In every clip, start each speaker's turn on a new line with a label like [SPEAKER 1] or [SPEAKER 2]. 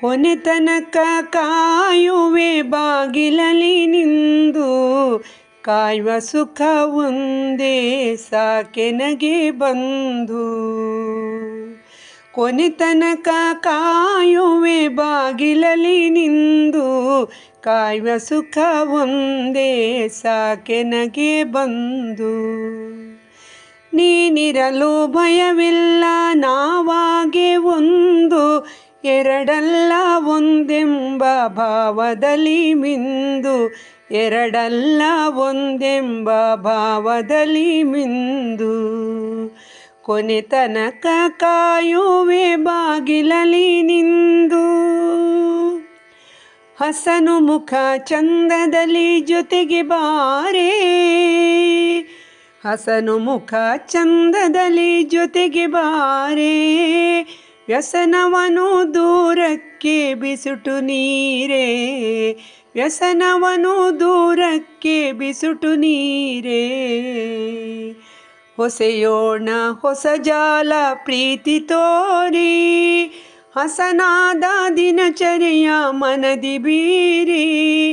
[SPEAKER 1] ಕೊನೆ ತನಕ ಕಾಯುವೆ ಬಾಗಿಲಲಿ ನಿಂದು. ಕಾಯುವ ಸುಖ ಒಂದೇ ಸಾಕೆನಗೆ ಬಂದು. ಕೊನೆ ತನಕ ಕಾಯುವೆ ಬಾಗಿಲಲಿ ನಿಂದು. ಕಾಯುವ ಸುಖ ಒಂದೇ ಸಾಕೆನಗೆ ಬಂದು. ನೀನಿರಲು ಭಯವಿಲ್ಲ, ನಾವಾಗೆ ಒಂದು. ಎರಡಲ್ಲ ಒಂದೆಂಬ ಭಾವದಲ್ಲಿ ಮಿಂದು, ಎರಡಲ್ಲ ಒಂದೆಂಬ ಭಾವದಲ್ಲಿ ಮಿಂದು. ಕೊನೆತನಕ ಕಾಯುವೆ ಬಾಗಿಲಲಿ ನಿಂದು. ಹಸನು ಮುಖ ಚಂದದಲ್ಲಿ ಜೊತೆಗೆ ಬಾರೆ. ಹಸನು ಮುಖ ಚಂದದಲ್ಲಿ ಜೊತೆಗೆ ಬಾರೇ. ವ್ಯಸನವನು ದೂರಕ್ಕೆ ಬಿಸುಟು ನೀರೇ. ವ್ಯಸನವನು ದೂರಕ್ಕೆ ಬಿಸುಟು ನೀರೇ. ಹೊಸೆಯೋಣ ಹೊಸ ಜಾಲ ಪ್ರೀತಿ ತೋರಿ. ಹಸನಾದ ದಿನಚರಿಯ ಮನದಿ ಬೀರಿ.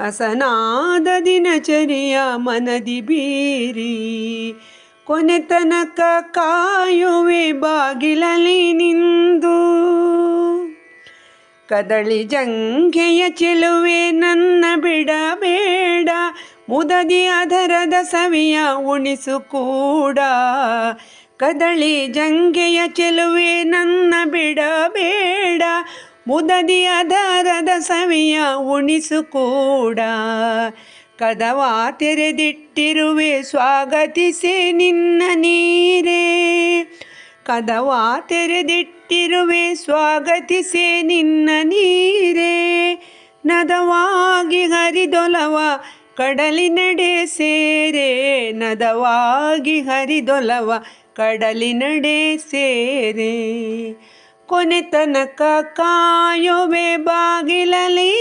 [SPEAKER 1] ಹಸನಾದ ದಿನಚರಿಯ ಮನದಿ ಬೀರಿ. ಕೊನೆ ತನಕ ಕಾಯುವೆ ಬಾಗಿಲಲಿ ನಿಂದು. ಕದಳಿ ಜಂಘೆಯ ಚೆಲುವೆ ನನ್ನ ಬಿಡಬೇಡ ಮುದದಿ ಅದರದ ಸವಿಯ ಉಣಿಸು ಕೂಡ. ಕದಳಿ ಜಂಘೆಯ ಚೆಲುವೆ ನನ್ನ ಬಿಡಬೇಡ ಮುದದಿ ಅದರದ ಸವಿಯ ಉಣಿಸು ಕೂಡ. ಕದವ ತೆರೆದಿಟ್ಟಿರುವೆ, ಸ್ವಾಗತಿಸೆ ನಿನ್ನ ನೀರೇ. ಕದವಾ ತೆರೆದಿಟ್ಟಿರುವೆ, ಸ್ವಾಗತಿಸೆ ನಿನ್ನ ನೀರೇ. ನದವಾಗಿ ಹರಿದೊಲವ, ಕಡಲಿನಡೆ ಸೇರೆ. ನದವಾಗಿ ಹರಿದೊಲವ, ಕಡಲಿನಡೆ ಸೇರೆ. ಕೊನೆ ತನಕ ಕಾಯುವೆ ಬಾಗಿಲಲಿ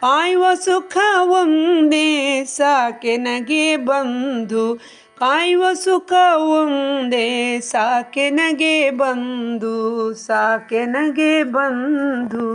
[SPEAKER 1] ಕಾಯುವ ಸುಖ ಒಂದೇ ಸಾಕೆನಗೆ ಬಂದು ಕಾಯುವ ಸುಖ ಒಂದೇ ಸಾಕೆನಗೆ ಬಂದು ಸಾಕೆನಗೆ ಬಂದು.